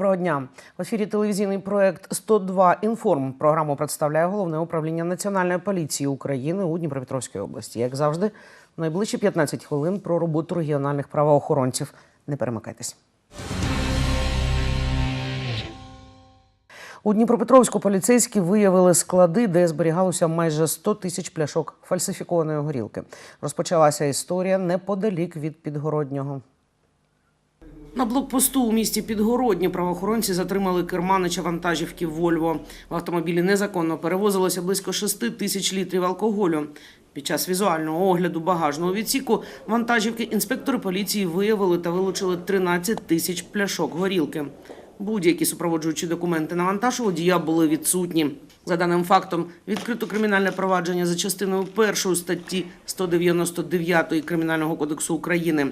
Доброго дня. В ефірі телевізійний проект 102 інформ. Програму представляє головне управління Національної поліції України у Дніпропетровській області. Як завжди, найближчі 15 хвилин про роботу регіональних правоохоронців. Не перемикайтесь. У Дніпропетровську поліцейські виявили склади, де зберігалося майже 100 тисяч пляшок фальсифікованої горілки. Розпочалася історія неподалік від підгороднього. На блокпосту у місті Підгородні правоохоронці затримали керманича вантажівки Вольво. В автомобілі незаконно перевозилося близько 6 тисяч літрів алкоголю. Під час візуального огляду багажного відсіку вантажівки інспектори поліції виявили та вилучили 13 тисяч пляшок горілки. Будь-які супроводжуючі документи на вантаж водія були відсутні. За даним фактом, відкрито кримінальне провадження за частиною першої статті 199 Кримінального кодексу України.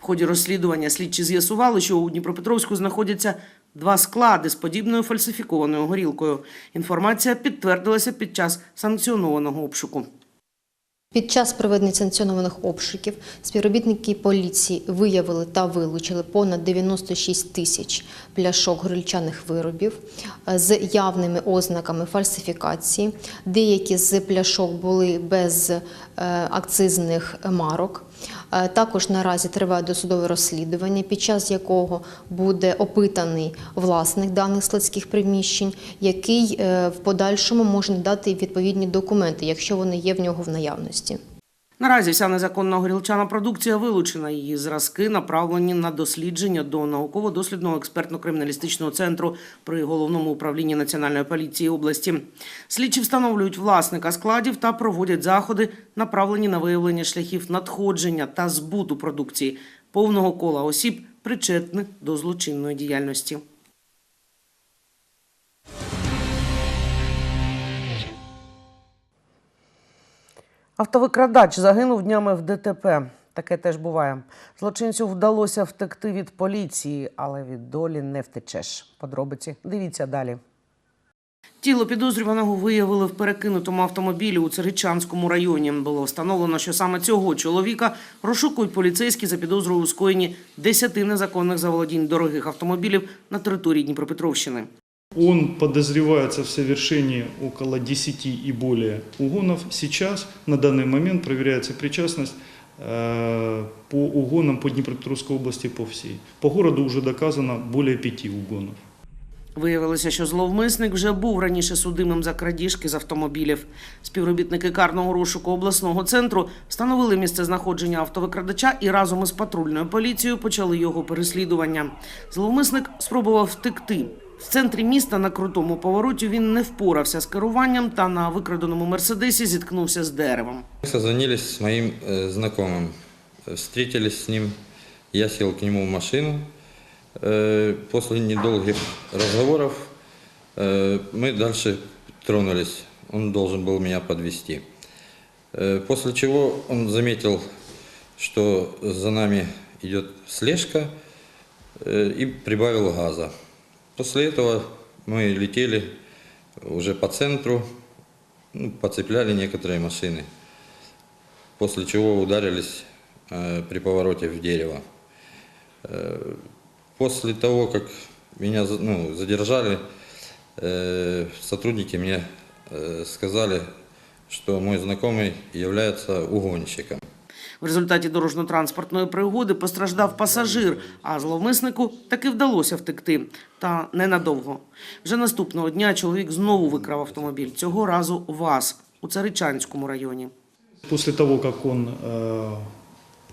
В ході розслідування слідчі з'ясували, що у Дніпропетровську знаходяться два склади з подібною фальсифікованою горілкою. Інформація підтвердилася під час санкціонованого обшуку. Під час проведення санкціонованих обшуків співробітники поліції виявили та вилучили понад 96 тисяч пляшок горілчаних виробів е, з явними ознаками фальсифікації. Деякі з пляшок були без е, акцизних марок. Е, Також наразі триває досудове розслідування, під час якого буде опитаний власник даних складських приміщень, який е, в подальшому може надати відповідні документи, якщо вони є в нього в наявності. Наразі вся незаконна горілчана продукція вилучена. Її зразки направлені на дослідження до науково-дослідного експертно-криміналістичного центру при головному управлінні національної поліції області. Слідчі встановлюють власника складів та проводять заходи, направлені на виявлення шляхів надходження та збуту продукції повного кола осіб, причетних до злочинної діяльності. Автовикрадач загинув днями в ДТП. Таке теж буває. Злочинцю вдалося втекти від поліції, але від долі не втечеш. Подробиці дивіться далі. Тіло підозрюваного виявили в перекинутому автомобілі у Царичанському районі. Було встановлено, що саме цього чоловіка розшукують поліцейські за підозрою у скоєнні 10 незаконних заволодінь дорогих автомобілів на території Дніпропетровщини. Он подозревается в совершении около 10 и более угонов. Сейчас, на данный момент, проверяется причастность э, по угонам по Днепропетровской области по всей. По городу уже доказано более пяти угонов. Виявилося, що зловмисник вже був раніше судимим за крадіжки з автомобілів. Співробітники карного розшуку обласного центру встановили місце знаходження автовикрадача і разом із патрульною поліцією почали його переслідування. Зловмисник спробував втекти. В центрі міста на крутому повороті він не впорався з керуванням та на викраденому мерседесі зіткнувся з деревом. Мы созвонились с моим э, знакомым, Э, встретились с ним, я сел к нему в машину. Э, после недолгих разговоров э, мы дальше тронулись, он должен был меня подвести. После чего он заметил, что за нами идет слежка э, и прибавил газа. После этого мы летели уже по центру, ну, подцепляли некоторые машины после чего ударились э, при повороте в дерево. Э, после того, как меня ну, задержали, э, сотрудники мне э, сказали, что мой знакомый является угонщиком. В результаті дорожньо-транспортної пригоди постраждав пасажир, а зловмиснику таки вдалося втекти. Та ненадовго. Вже наступного дня чоловік знову викрав автомобіль. Цього разу ВАЗ у Царичанському районі. Після того, як он э,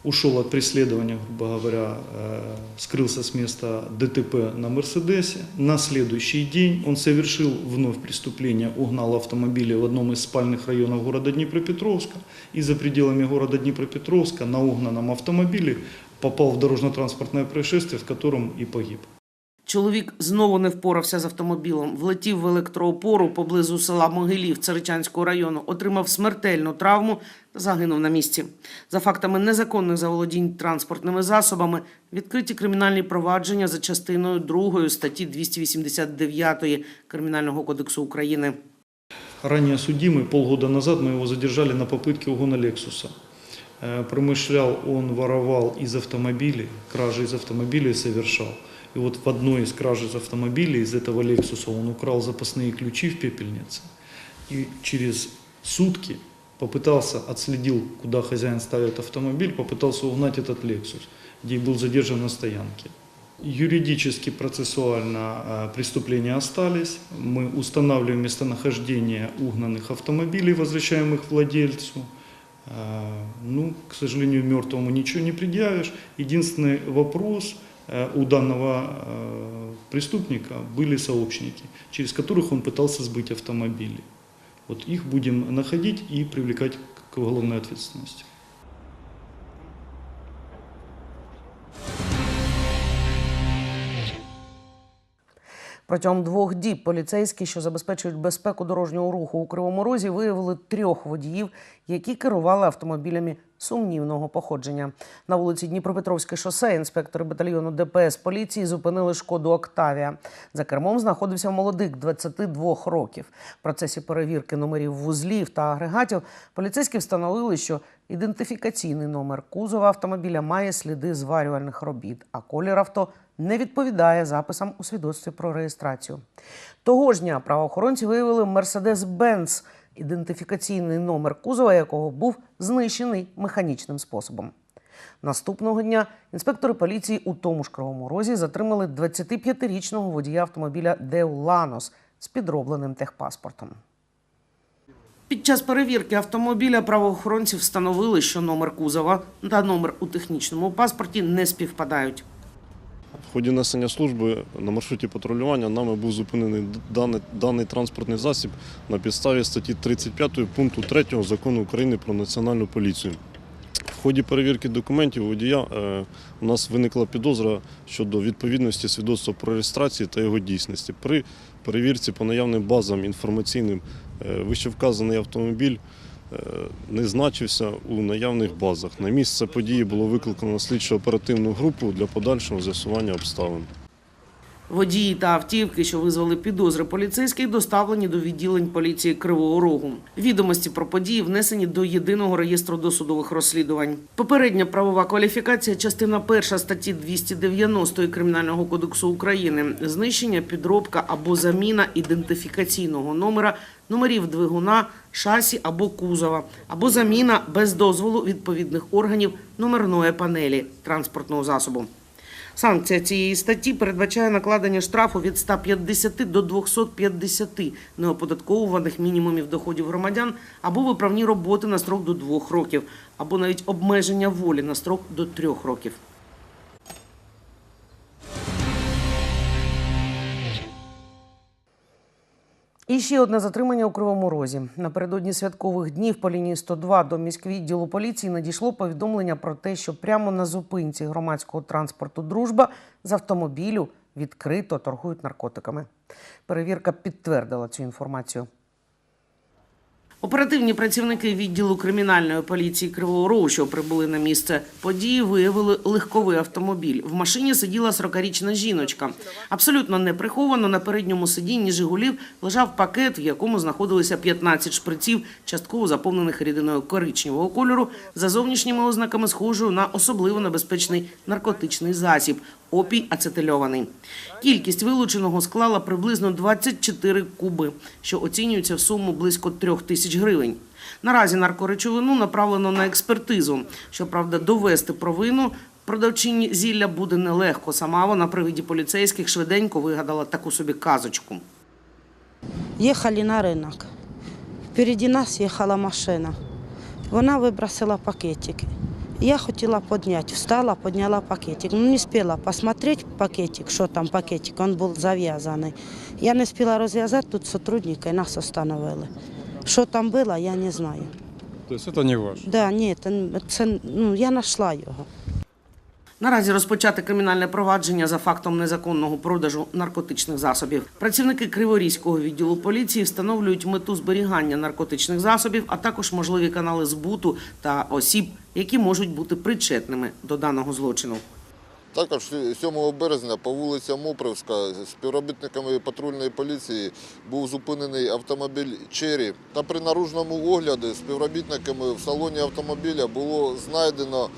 ушел от преследования, грубо говоря, э, скрылся с места ДТП на Мерседесе, на следующий день он совершил вновь преступление, угнал автомобили в одном из спальных районов города Днепропетровска и за пределами города Днепропетровска на угнанном автомобиле попал в дорожно-транспортное происшествие, в котором и погиб. Чоловік знову не впорався з автомобілем, влетів в електроопору поблизу села Могилів Царичанського району, отримав смертельну травму та загинув на місці. За фактами незаконних заволодінь транспортними засобами відкриті кримінальні провадження за частиною 2 статті 289 Кримінального кодексу України. Ранее судимый, полгода назад мы его задержали на попытке угона «Лексуса». Э, Промышлял он, воровал из автомобилей, кражи из автомобилей совершал. И вот в одной из кражи автомобиля из этого Лексуса он украл запасные ключи в пепельнице. И через сутки попытался, отследил, куда хозяин ставит автомобиль, попытался угнать этот Lexus, где и был задержан на стоянке. Юридически, процессуально э, преступления остались. Мы устанавливаем местонахождение угнанных автомобилей, возвращаем их владельцу. Э, Ну, к сожалению, мертвому ничего не предъявишь. Единственный вопрос э, у данного э, преступника были сообщники, через которых он пытался сбыть автомобили. Вот их будем находить и привлекать к уголовной ответственности. Протягом двох діб поліцейські, що забезпечують безпеку дорожнього руху у Кривому Розі, виявили трьох водіїв, які керували автомобілями сумнівного походження. На вулиці Дніпропетровське шосе інспектори батальйону ДПС поліції зупинили шкоду Октавія. За кермом знаходився молодик 22 років. В процесі перевірки номерів вузлів та агрегатів поліцейські встановили, що ідентифікаційний номер кузова автомобіля має сліди зварювальних робіт, а колір авто не відповідає записам у свідоцтві про реєстрацію. Того ж дня правоохоронці виявили Mercedes-Benz, ідентифікаційний номер кузова якого був знищений механічним способом. Наступного дня інспектори поліції у тому ж Кривому Розі затримали 25-річного водія автомобіля Деуланос з підробленим техпаспортом. Під час перевірки автомобіля правоохоронці встановили, що номер кузова та номер у технічному паспорті не співпадають. Ході несення служби на маршруті патрулювання нами був зупинений даний, даний транспортний засіб на підставі статті 35 пункту 3 закону України про національну поліцію. В ході перевірки документів водія е, у нас виникла підозра щодо відповідності свідоцтва про реєстрацію та його дійсності. При перевірці по наявним базам інформаційним е, вищевказаний автомобіль не значився у наявних базах. На місце події було викликано слідчо-оперативну групу для подальшого з'ясування обставин. Водії та автівки, що визвали підозри поліцейських, доставлені до відділень поліції Кривого Рогу. Відомості про події внесені до єдиного реєстру досудових розслідувань. Попередня правова кваліфікація, частина перша статті 290 Кримінального кодексу України, знищення, підробка або заміна ідентифікаційного номера, номерів двигуна, шасі або кузова, або заміна без дозволу відповідних органів номерної панелі транспортного засобу. Санкція цієї статті передбачає накладення штрафу від 150 до 250 неоподатковуваних мінімумів доходів громадян або виправні роботи на строк до 2 років, або навіть обмеження волі на строк до 3 років. І ще одне затримання у Кривому Розі. Напередодні святкових днів по лінії 102 до міськвідділу поліції надійшло повідомлення про те, що прямо на зупинці громадського транспорту Дружба з автомобілю відкрито торгують наркотиками. Перевірка підтвердила цю інформацію. Оперативні працівники відділу кримінальної поліції Кривого Рогу, що прибули на місце події, виявили легковий автомобіль. В машині сиділа 40-річна жіночка. Абсолютно неприховано на передньому сидінні Жигулів лежав пакет, в якому знаходилися 15 шприців, частково заповнених рідиною коричневого кольору, за зовнішніми ознаками схожою на особливо небезпечний наркотичний засіб опій ацетильований. Кількість вилученого склала приблизно 24 куби, що оцінюється в суму близько трьох тисяч гривень. Наразі наркоречовину направлено на експертизу. Щоправда, довести провину продавчині зілля буде нелегко. Сама вона при виді поліцейських швиденько вигадала таку собі казочку. Їхали на ринок. Впереді нас їхала машина. Вона вибросила пакетики. Я хотіла підняти, встала, підняла пакетик. Ну, не встигла посмотреть пакетик, що там пакетик, він був зав'язаний. Я не встигла розв'язати, тут сотрудники нас остановили. Що там було, я не знаю. То есть это не ваш? Да, ні, це, це, ну, я знайшла його. Наразі розпочати кримінальне провадження за фактом незаконного продажу наркотичних засобів. Працівники Криворізького відділу поліції встановлюють мету зберігання наркотичних засобів, а також можливі канали збуту та осіб, які можуть бути причетними до даного злочину. Також 7 березня по вулиці Мопривська співробітниками патрульної поліції був зупинений автомобіль Чері. Та при наружному огляді співробітниками в салоні автомобіля було знайдено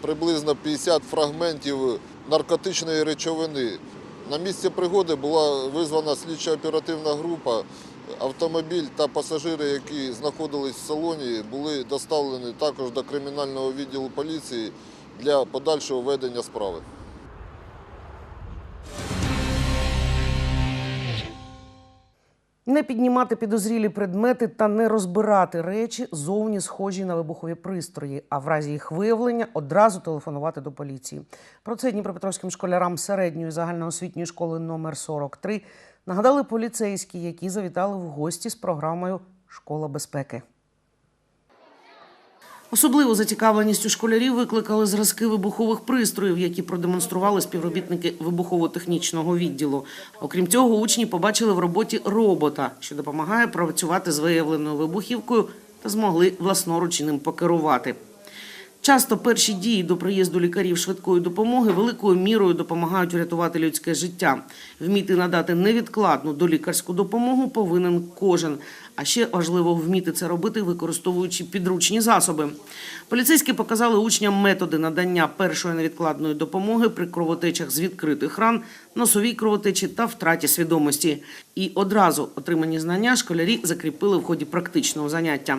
приблизно 50 фрагментів наркотичної речовини. На місці пригоди була визвана слідча оперативна група. Автомобіль та пасажири, які знаходились в салоні, були доставлені також до кримінального відділу поліції для подальшого ведення справи. Не піднімати підозрілі предмети та не розбирати речі зовні схожі на вибухові пристрої, а в разі їх виявлення одразу телефонувати до поліції. Про це дніпропетровським школярам середньої загальноосвітньої школи номер 43 нагадали поліцейські, які завітали в гості з програмою Школа безпеки. Особливу зацікавленість у школярів викликали зразки вибухових пристроїв, які продемонстрували співробітники вибухово-технічного відділу. Окрім цього, учні побачили в роботі робота, що допомагає працювати з виявленою вибухівкою та змогли власноруч ним покерувати. Часто перші дії до приїзду лікарів швидкої допомоги великою мірою допомагають врятувати людське життя. Вміти надати невідкладну долікарську допомогу повинен кожен. А ще важливо вміти це робити, використовуючи підручні засоби. Поліцейські показали учням методи надання першої невідкладної допомоги при кровотечах з відкритих ран, носовій кровотечі та втраті свідомості. І одразу отримані знання школярі закріпили в ході практичного заняття.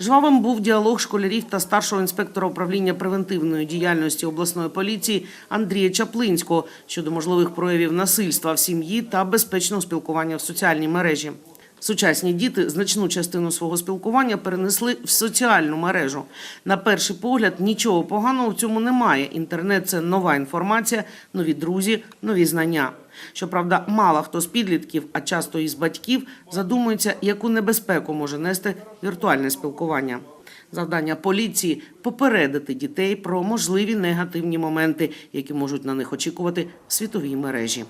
Жвавим був діалог школярів та старшого інспектора управління превентивної діяльності обласної поліції Андрія Чаплинського щодо можливих проявів насильства в сім'ї та безпечного спілкування в соціальній мережі. Сучасні діти значну частину свого спілкування перенесли в соціальну мережу. На перший погляд нічого поганого в цьому немає. Інтернет це нова інформація, нові друзі, нові знання. Щоправда, мало хто з підлітків, а часто і з батьків, задумується, яку небезпеку може нести віртуальне спілкування. Завдання поліції попередити дітей про можливі негативні моменти, які можуть на них очікувати в світовій мережі.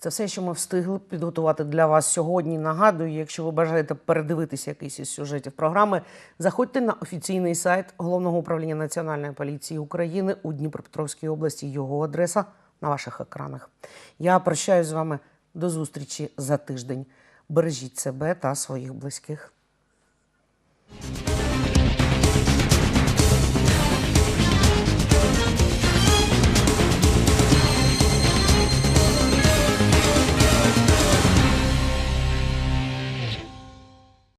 Це все, що ми встигли підготувати для вас сьогодні. Нагадую, якщо ви бажаєте передивитися якийсь із сюжетів програми, заходьте на офіційний сайт головного управління Національної поліції України у Дніпропетровській області. Його адреса на ваших екранах. Я прощаюсь з вами до зустрічі за тиждень. Бережіть себе та своїх близьких.